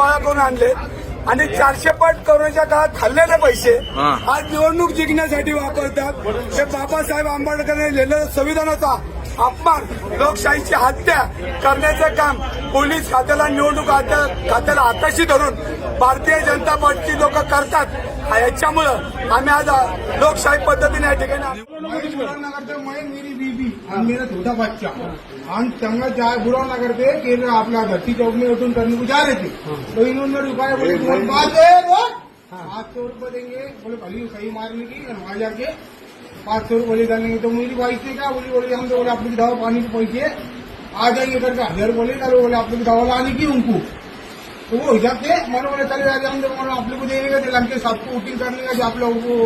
गोळा करून आणले आणि चारशे पट करोनाच्या काळात खाल्लेले पैसे हा. आज निवडणूक जिंकण्यासाठी वापरतात हे बाबासाहेब आंबेडकरांनी लिहिलेलं संविधानाचा अपमान लोकशाहीची हत्या करण्याचं काम पोलीस खात्याला निवडणूक खात्या- खात्याला हाताशी धरून भारतीय जनता पार्टीची लोक करतात. याच्यामुळं आम्ही आज लोकशाही पद्धतीने या ठिकाणी मेरी बीबी और मेरा छोटा बच्चा. हम चंगा चाय बुरा ना करते कि अपना धरती चौक में उठून करने को जा रहे थे. तो इन्होंने रुपया बोले पास है पाँच सौ रुपये देंगे बोले भली सही मारने की वहाँ जाके पाँच सौ रुपये डालेंगे तो मेरी वाइफ ने क्या बोली बोले हम तो बोले अपनी दवा पानी के पैसे आ जाएंगे करके हजार बोले चलो बोले अपनी दवा लाने की उनको तो वो हिसाब से मैंने बोले चले जाते हम तो बोला आप लोग को देने का? लंके वोटिंग करने का आप लोग को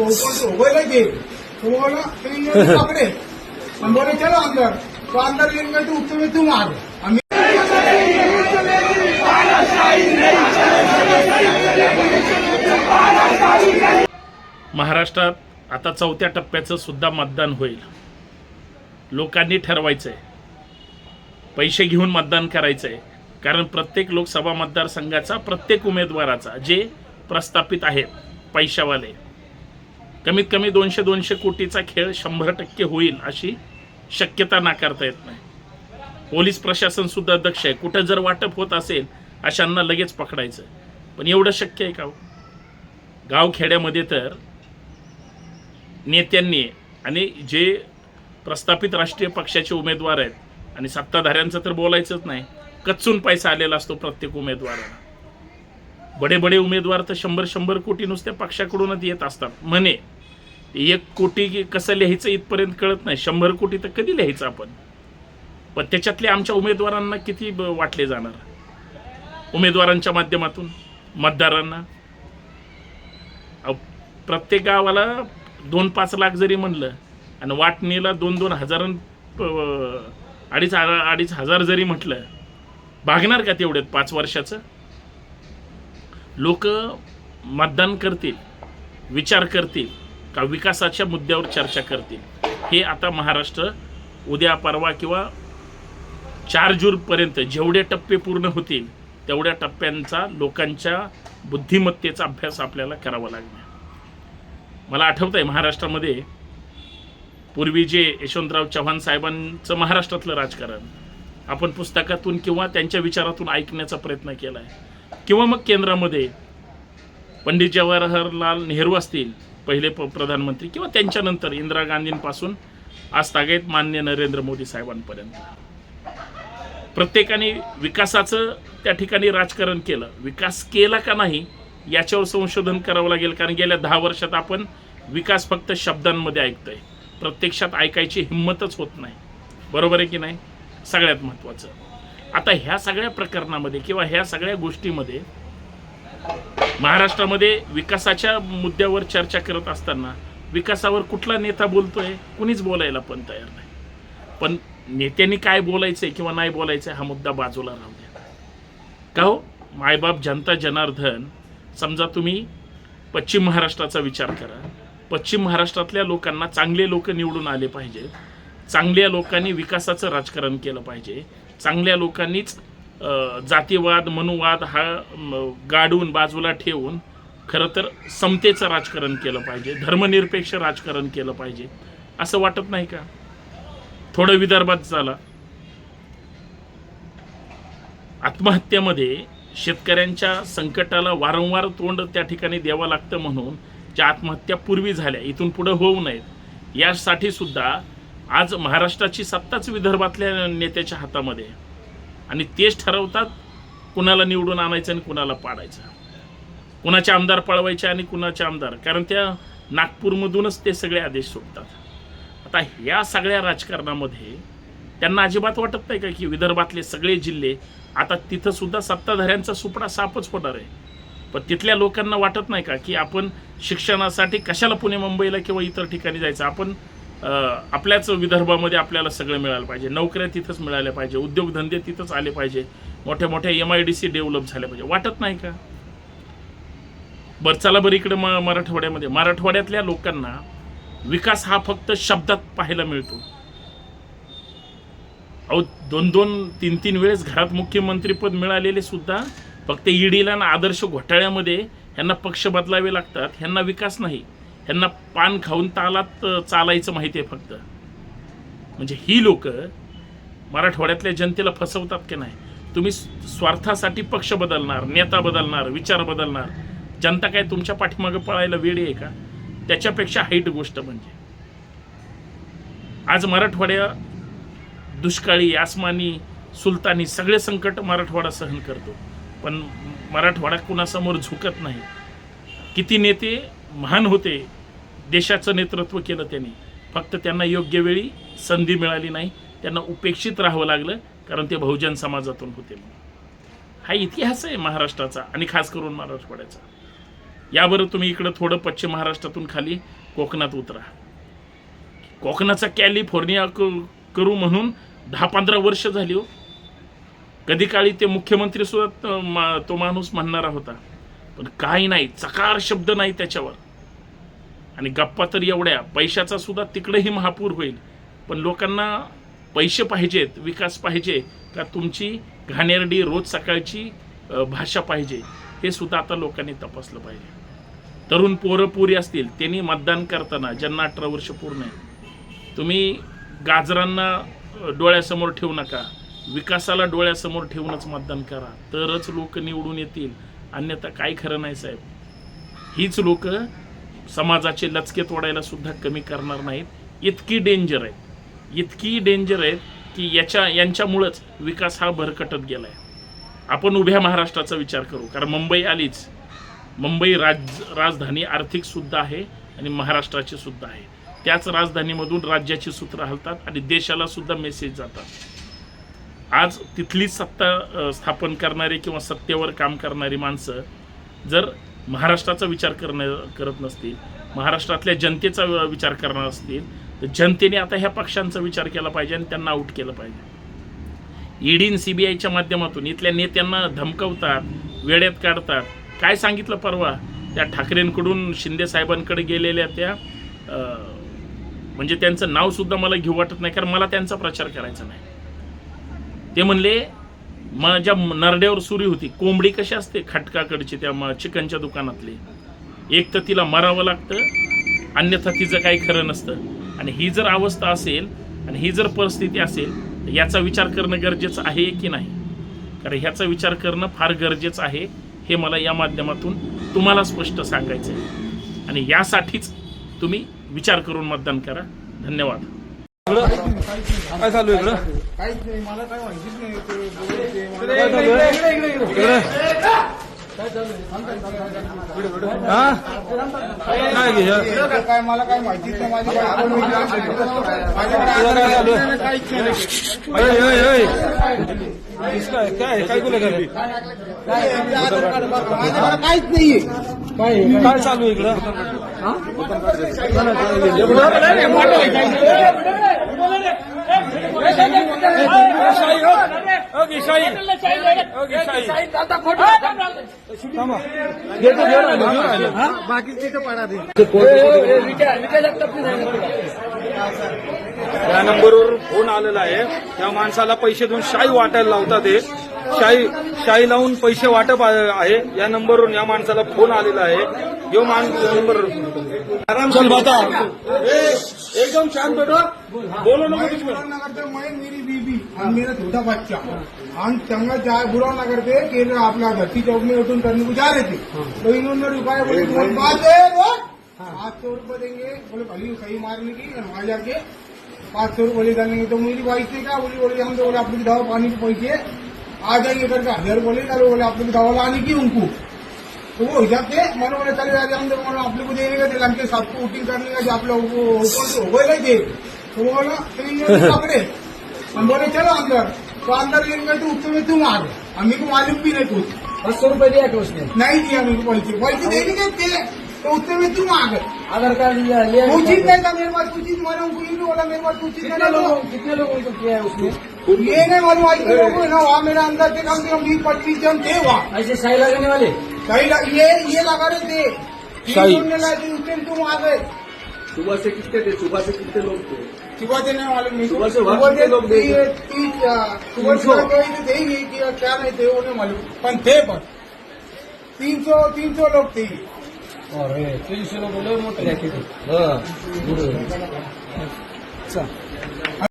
हो गए थे तो वो बोला पकड़े हम बोले चलो अंदर तो अंदर लेने गए तो उत्तर में तुम आ गए हम महाराष्ट्रात आता चौथ्या टप्प्याचं सुद्धा मतदान होईल. लोकांनी ठरवायचं आहे पैसे घेऊन मतदान करायचं आहे कारण प्रत्येक लोकसभा मतदारसंघाचा प्रत्येक उमेदवाराचा जे प्रस्थापित आहेत पैशावाले कमीत कमी दोनशे दोनशे कोटीचा खेळ शंभर टक्के होईल अशी शक्यता नाकारता येत नाही. पोलीस प्रशासन सुद्धा दक्ष आहे. कुठं जर वाटप होत असेल अशांना लगेच पकडायचं. पण एवढं शक्य आहे का गाव गावखेड्यामध्ये तर नेत्यांनी आणि जे प्रस्थापित राष्ट्रीय पक्षाचे उमेदवार आहेत आणि सत्ताधाऱ्यांचं तर बोलायचंच नाही कच्चून पैसा आलेला असतो प्रत्येक उमेदवाराला. बडे बडे उमेदवार तर शंभर शंभर कोटी नुसत्या पक्षाकडूनच येत असतात. म्हणे एक कोटी कसं लिहायचं इथपर्यंत कळत नाही. शंभर कोटी तर कधी लिहायचं आपण? पण त्याच्यातले आमच्या उमेदवारांना किती ब- वाटले जाणार? उमेदवारांच्या माध्यमातून मतदारांना? प्रत्येक गावाला दोन पाच लाख जरी म्हणलं आणि वाटणीला दोन दोन हजार अडीच अडीच हजार जरी म्हटलं भागणार का तेवढ्यात पाच वर्षाचं? लोक मतदान करतील विचार करतील का विकासाच्या मुद्द्यावर चर्चा करतील? हे आता महाराष्ट्र उद्या परवा किंवा चार जूनपर्यंत जेवढे टप्पे पूर्ण होतील तेवढ्या टप्प्यांचा लोकांच्या बुद्धिमत्तेचा अभ्यास आपल्याला करावा लागणार. मला आठवतं आहे महाराष्ट्रामध्ये पूर्वी जे यशवंतराव चव्हाण साहेबांचं महाराष्ट्रातलं राजकारण आपण पुस्तकातून किंवा त्यांच्या विचारातून ऐकण्याचा प्रयत्न केला आहे किंवा मग केंद्रामध्ये पंडित जवाहरलाल नेहरू असतील पहिले प प्रधानमंत्री किंवा त्यांच्यानंतर इंदिरा गांधींपासून आज तागेत मान्य नरेंद्र मोदी साहेबांपर्यंत. प्रत्येकाने विकासाचं त्या ठिकाणी राजकारण केलं. विकास केला का नाही याच्यावर संशोधन करावं लागेल कारण गेल्या दहा वर्षात आपण विकास फक्त शब्दांमध्ये ऐकतोय. प्रत्यक्षात ऐकायची हिंमतच होत नाही. बरोबर आहे की नाही? सगळ्यात महत्त्वाचं. आता ह्या सगळ्या प्रकरणामध्ये किंवा ह्या सगळ्या गोष्टीमध्ये महाराष्ट्रामध्ये विकासाच्या मुद्द्यावर चर्चा करत असताना विकासावर कुठला नेता बोलतोय? कुणीच बोलायला पण तयार नाही. पण नेत्यांनी काय बोलायचंय किंवा नाही बोलायचंय हा मुद्दा बाजूला राहू द्या. का हो? मायबाप जनता जनार्दन समजा तुम्ही पश्चिम महाराष्ट्राचा विचार करा. पश्चिम महाराष्ट्रातल्या लोकांना चांगले लोक निवडून आले पाहिजेत चांगल्या लोकांनी विकासाचं राजकारण केलं पाहिजे. चांगल्या लोकांनीच जातीवाद मनुवाद हा गाडून बाजूला ठेवून खरं तर समतेचं राजकारण केलं पाहिजे. धर्मनिरपेक्ष राजकारण केलं पाहिजे. असं वाटत नाही का? थोडं विदर्भात झाला. आत्महत्येमध्ये शेतकऱ्यांच्या संकटाला वारंवार तोंड त्या ठिकाणी द्यावं लागतं म्हणून ज्या आत्महत्या पूर्वी झाल्या इथून पुढं होऊ नयेत. यासाठी सुद्धा आज महाराष्ट्राची सत्ताच विदर्भातल्या नेत्याच्या हातामध्ये आणि तेच ठरवतात कुणाला निवडून आणायचं आणि कुणाला पाडायचं. कुणाचे आमदार पळवायचे आणि कुणाचे आमदार कारण त्या नागपूरमधूनच ते सगळे आदेश सोडतात. आता ह्या सगळ्या राजकारणामध्ये त्यांना अजिबात वाटत नाही का की विदर्भातले सगळे जिल्हे आता तिथं सुद्धा सत्ताधाऱ्यांचा सुपडा सापच होणार आहे? पण तिथल्या लोकांना वाटत नाही का की आपण शिक्षणासाठी कशाला पुणे मुंबईला किंवा इतर ठिकाणी जायचं? आपण आपल्याच विदर्भामध्ये आपल्याला सगळं मिळालं पाहिजे. नोकऱ्या तिथंच मिळाल्या पाहिजे. उद्योगधंदे तिथंच आले पाहिजे. मोठ्या मोठ्या M I D C develop झाल्या पाहिजे. वाटत नाही का? बरं चला बरं इकडे म मराठवाड्यामध्ये. मराठवाड्यातल्या लोकांना विकास हा फक्त शब्दात पाहायला मिळतो. अहो दोन दोन तीन तीन वेळेस घरात मुख्यमंत्रीपद मिळालेले सुद्धा फक्त ईडीला ना आदर्श घोटाळ्यामध्ये ह्यांना पक्ष बदलावे लागतात ह्यांना विकास नाही. ह्यांना पान खाऊन तालात चालायचं माहिती आहे फक्त. म्हणजे ही लोक मराठवाड्यातल्या जनतेला फसवतात की नाही? तुम्ही स्वार्थासाठी पक्ष बदलणार नेता बदलणार विचार बदलणार. जनता काय तुमच्या पाठीमागं पळायला वेळ आहे का? त्याच्यापेक्षा हाईट गोष्ट म्हणजे. आज मराठवाड्या दुष्काळी आसमानी सुलतानी सगळे संकट मराठवाडा सहन करतो. पण मराठवाडा कुणासमोर झुकत नाही. किती नेते महान होते देशाचं नेतृत्व केलं त्यांनी. फक्त त्यांना योग्य वेळी संधी मिळाली नाही त्यांना उपेक्षित राहावं लागलं कारण ते बहुजन समाजातून होते हा इतिहास आहे महाराष्ट्राचा आणि खास करून मराठवाड्याचा. याबरोबर तुम्ही इकडं थोडं पश्चिम महाराष्ट्रातून खाली कोकणात उतरा. कोकणाचा कॅलिफोर्निया करू म्हणून दहा पंधरा वर्ष झाली हो. कधी काळी ते मुख्यमंत्री सुद्धा मा- तो माणूस म्हणणारा होता. पण काही नाही चकार शब्द नाही त्याच्यावर. आणि गप्पा तर एवढ्या पैशाचा सुद्धा तिकडेही महापूर होईल. पण लोकांना पैसे पाहिजेत विकास पाहिजे का तुमची घाणेरडी रोज सकाळची भाषा पाहिजे हे सुद्धा आता लोकांनी तपासलं पाहिजे. तरुण पोरं पोरी असतील त्यांनी मतदान करताना ज्यांना अठरा वर्ष पूर्ण आहे तुम्ही गाजरांना डोळ्यासमोर ठेवू नका. विकासाला डोळ्यासमोर ठेवूनच मतदान करा. तरच लोक निवडून येतील. अन्यथा काय खरं नाही साहेब. हीच लोक समाजाचे लचके तोडायला सुद्धा कमी करणार नाहीत. इतकी डेंजर आहे. इतकी डेंजर आहेत की याच्या यांच्यामुळंच विकास हा भरकटत गेला आहे आपण उभ्या महाराष्ट्राचा विचार करू. कारण मुंबई आलीच. मुंबई राज राजधानी आर्थिकसुद्धा आहे आणि महाराष्ट्राची सुद्धा आहे. त्याच राजधानीमधून राज्याची सूत्र हलतात आणि देशाला सुद्धा मेसेज जातात. आज तिथली सत्ता स्थापन करणारी किंवा सत्तेवर काम करणारी माणसं जर महाराष्ट्राचा विचार करणं करत नसतील महाराष्ट्रातल्या जनतेचा विचार करणार असतील तर जनतेने आता ह्या पक्षांचा विचार केला पाहिजे आणि त्यांना आऊट केलं पाहिजे. ईडीन आयच्या माध्यमातून इथल्या नेत्यांना धमकवतात वेळेत काढतात. काय सांगितलं परवा? त्या ठाकरेंकडून शिंदे साहेबांकडे गेलेल्या त्या म्हणजे त्यांचं नावसुद्धा मला घेऊ वाटत नाही कारण मला त्यांचा प्रचार करायचा नाही. ते म्हणले माझ्या नरड्यावर सुरी होती. कोंबडी कशी असते खटकाकडची त्या चिकनच्या दुकानातली? एक तर तिला मरावं लागतं अन्यथा तिचं काही खरं नसतं. आणि ही जर अवस्था असेल आणि ही जर परिस्थिती असेल तर याचा विचार करणं गरजेचं आहे की नाही? कारण ह्याचा विचार करणं फार गरजेचं आहे हे मला या माध्यमातून तुम्हाला स्पष्ट सांगायचं आहे आणि यासाठीच तुम्ही विचार करून मतदान करा. धन्यवाद. काय चालू आहे इकडं? काहीच नाही मला काय माहितीच नाही काय चालू आहे? इकडे? हा? काय हे? काय मला काय माहितीच नाही माझी काय माझ्याकडे चालू काहीच नाही काय? काय काहीच नाहीये काय इकडं? बाकीचे हो. या नंबरवर फोन आलेला आहे त्या माणसाला पैसे देऊन शाई वाटायला लावतात ते शाई शाई लावून पैसे वाटप आहे. या नंबरवरून या माणसाला फोन आलेला आहे. यो माणूस नंबर आराम चल बता. एकदम शांत बेटा. बोलो नको कुछ बुरा ना करते मैं मेरी बीबी और मेरा छोटा बच्चा. हम चंगा जाए बुरा ना करते कि अपना धरती चौक में उठून करने को जा रहे थे तो इन्होंने रुपये बोले. बात है. पाँच सौ रुपये देंगे. बोले भली सही मारने की और वहाँ जाके पाँच सौ रुपये डालेंगे तो मेरी वाइफ ने क्या बोली बोले हम तो बोले आप लोग दवा पानी के पैसे. आ जाएंगे करके हजार बोले डालो बोले आप लोग दवा लाने की उनको तो वो हिसाब से मैंने बोले चले जाते हम बोले आप लोग को देने का दिला के सबको वोटिंग करने का जो आप लोग को हो गए थे तो. वो बोला पकड़े हम बोले चलो अंदर तो अंदर लेने गए तो? उससे में तुम आ गए हमें को मालूम भी नहीं कुछ पाँच सौ रुपए दिया उसने? नहीं दिया मेरे को पैसे पैसे दे नहीं देते तो उससे में तुम आ गए आधार कार्ड लिया चीज नहीं था मेरे पास कुछ मैंने उनको ये बोला मेरे पास कुछ कितने लोगों था कितने लोगों को किया है उसने? ये नहीं मालूम आज के लोगों को ना वहाँ मेरे अंदर से कम से कम बीस पच्चीस जन थे वहाँ। ऐसे शाही लगाने वाले? सही लग- ये ये लगा रहे थे। सही। तीन लाए थे उससे तुम आ गए। सुबह से कितने थे? सुबह से कितने लोग थे? सुबह से नहीं मालूम नहीं। सुबह से वहाँ सुबह कितने लोग देखे? तीस- सुबह तीन सौ? से कोई थे ही नहीं कि क्या नहीं थे वो नहीं मालूम। पर थे पर। तीन सौ तीन सौ लोग थे। अरे तीनशे लोक मोठे. हा.